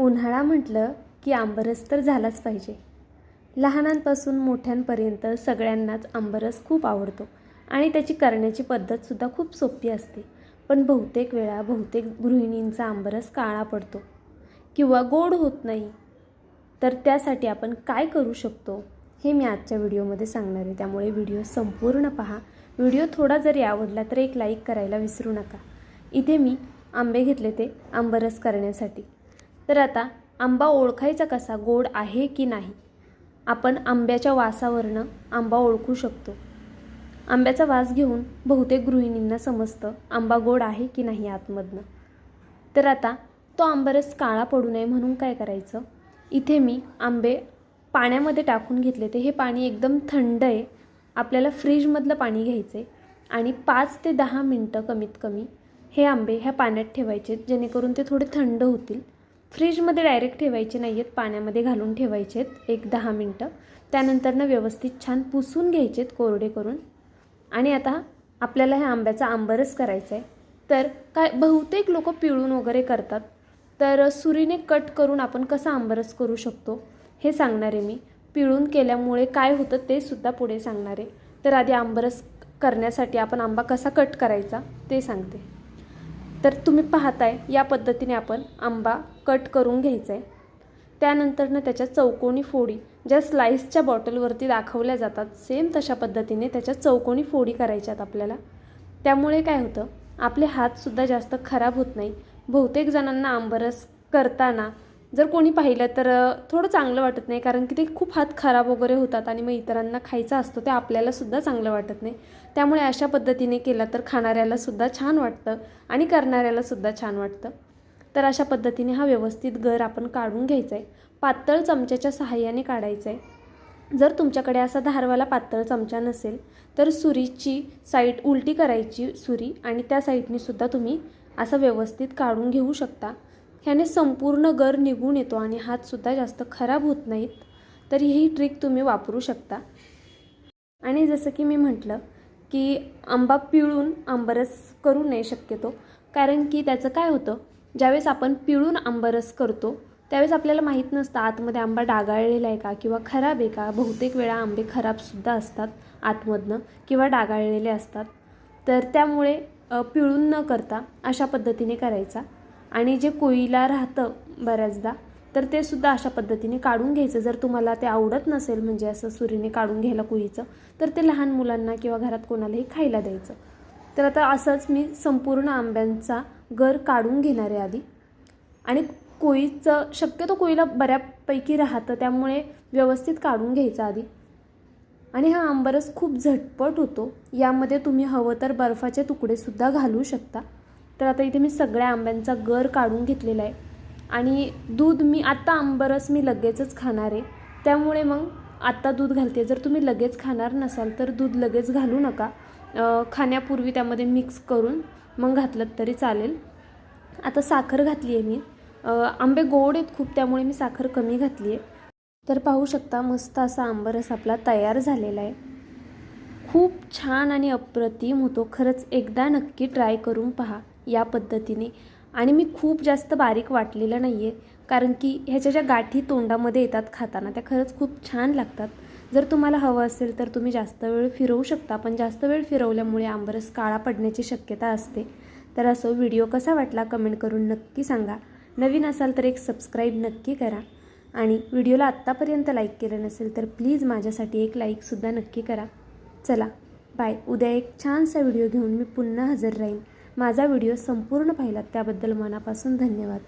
उन्हाळा म्हटलं की आंबरस तर झालाच पाहिजे. लहानांपासून मोठ्यांपर्यंत सगळ्यांनाच आंबरस खूप आवडतो आणि त्याची करण्याची पद्धतसुद्धा खूप सोपी असते. पण बहुतेक वेळा बहुतेक गृहिणींचा आंबरस काळा पडतो किंवा गोड होत नाही. तर त्यासाठी आपण काय करू शकतो हे मी आजच्या व्हिडिओमध्ये सांगणार आहे. त्यामुळे व्हिडिओ संपूर्ण पहा. व्हिडिओ थोडा जरी आवडला तर एक लाईक करायला विसरू नका. इथे मी आंबे घेतले ते आंबरस करण्यासाठी. तर आता आंबा ओळखायचा कसा गोड आहे की नाही? आपण आंब्याच्या वासावरनं आंबा ओळखू शकतो. आंब्याचा वास घेऊन बहुतेक गृहिणींना समजतं आंबा गोड आहे की नाही आतमधनं. तर आता तो आंबरस काळा पडू नये म्हणून काय करायचं? इथे मी आंबे पाण्यामध्ये टाकून घेतले ते. हे पाणी एकदम थंड आहे. आपल्याला फ्रीजमधलं पाणी घ्यायचं आहे आणि पाच ते दहा मिनटं कमीत कमी हे आंबे ह्या पाण्यात ठेवायचे जेणेकरून ते थोडे थंड होतील. फ्रीजमध्ये डायरेक्ट ठेवायचे नाही आहेत पाण्यामध्ये घालून ठेवायचे आहेत एक दहा मिनटं. त्यानंतरनं व्यवस्थित छान पुसून घ्यायचे आहेत कोरडे करून. आणि आता आपल्याला ह्या आंब्याचा आंबरच करायचा आहे. तर काय बहुतेक लोक पिळून वगैरे करतात. तर सुरीने कट करून आपण कसा आंबरस करू शकतो हे सांगणार आहे मी. पिळून केल्यामुळे काय होतं ते सुद्धा पुढे सांगणार आहे. तर आधी आंबरस करण्यासाठी आपण आंबा कसा कट करायचा ते सांगते. तर तुम्ही पाहताय या पद्धतीने आपण आंबा कट करून घ्यायचा आहे त्यानंतरनं त्याच्या चौकोनी फोडी ज्या स्लाईसच्या बॉटलवरती दाखवल्या जातात सेम तशा पद्धतीने त्याच्या चौकोनी फोडी करायच्यात आपल्याला. त्यामुळे काय होतं आपले हातसुद्धा जास्त खराब होत नाही. बहुतेक जणांना आंबरस करताना जर कोणी पाहिलं तर थोडं चांगलं वाटत नाही कारण की ते खूप हात खराब वगैरे होतात आणि मग इतरांना खायचा असतो ते आपल्यालासुद्धा चांगलं वाटत नाही. त्यामुळे अशा पद्धतीने केलं तर खाणाऱ्यालासुद्धा छान वाटतं आणि करणाऱ्यालासुद्धा छान वाटतं. तर अशा पद्धतीने हा व्यवस्थित गर आपण काढून घ्यायचा आहे पातळ चमच्याच्या सहाय्याने काढायचा आहे जर तुमच्याकडे असा धारवाला पातळ चमचा नसेल तर सुरीची साईड उलटी करायची सुरी आणि त्या साईडने सुद्धा तुम्ही असं व्यवस्थित काढून घेऊ शकता. ह्याने संपूर्ण गर निघून येतो आणि हातसुद्धा जास्त खराब होत नाहीत. तर ही ट्रिक तुम्ही वापरू शकता. आणि जसं की मी म्हटलं की आंबा पिळून आंबरस करू नये शक्यतो. कारण की त्याचं काय होतं? ज्यावेळेस आपण पिळून आंबरस करतो त्यावेळेस आपल्याला माहीत नसतं आतमध्ये आंबा डागाळलेला आहे का किंवा खराब आहे का. बहुतेक वेळा आंबे खराबसुद्धा असतात आतमधनं किंवा डागाळलेले असतात. तर त्यामुळे पिळून न करता अशा पद्धतीने करायचा. आणि जे कोयीला राहतं बऱ्याचदा तर ते सुद्धा अशा पद्धतीने काढून घ्यायचं. जर तुम्हाला ते आवडत नसेल म्हणजे असं सुरीने काढून घ्यायला कोळीचं तर ते लहान मुलांना किंवा घरात कोणालाही खायला द्यायचं. तर आता असंच मी संपूर्ण आंब्यांचा गर काढून घेणार आहे आधी. आणि कोळीचं शक्यतो कोळीला बऱ्यापैकी राहतं त्यामुळे व्यवस्थित काढून घ्यायचं आधी. आणि हा आंबरस खूप झटपट होतो. यामध्ये तुम्ही हवं तर बर्फाचे तुकडेसुद्धा घालू शकता. तर आता इथे मी सगळ्या आंब्यांचा गर काढून घेतलेला आहे. आणि दूध मी आत्ता आंबरस मी लगेचच खाणार आहे. त्यामुळे मग आत्ता दूध घालते. जर तुम्ही लगेच खाणार नसाल तर दूध लगेच घालू नका. खाण्यापूर्वी त्यामध्ये मिक्स करून मग घातलं तरी चालेल. आता साखर घातली आहे मी. आंबे गोड आहेत खूप त्यामुळे मी साखर कमी घातली आहे. तर पाहू शकता मस्त असा आंबरस आपला तयार झालेला आहे. खूप छान आणि अप्रतिम होतो. खरंच एकदा नक्की ट्राय करून पहा. या पद्धतीने. आणि मी खूप जास्त बारीक वाटलेलं नाही आहे कारण की ह्याच्या ज्या गाठी तोंडामध्ये येतात खाताना त्या खरंच खूप छान लागतात. जर तुम्हाला हवं असेल तर तुम्ही जास्त वेळ फिरवू शकता पण जास्त वेळ फिरवल्यामुळे आंबरस काळा पडण्याची शक्यता असते. तर असं व्हिडिओ कसा वाटला कमेंट करून नक्की सांगा. नवीन असाल तर एक सबस्क्राईब नक्की करा. आणि व्हिडिओला आत्तापर्यंत लाईक केलं नसेल तर प्लीज माझ्यासाठी एक लाईकसुद्धा नक्की करा. चला बाय. उद्या एक छानसा व्हिडिओ घेऊन मी पुन्हा हजर राहीन. माझा व्हिडिओ संपूर्ण पाहिलात त्याबद्दल मनापासून धन्यवाद.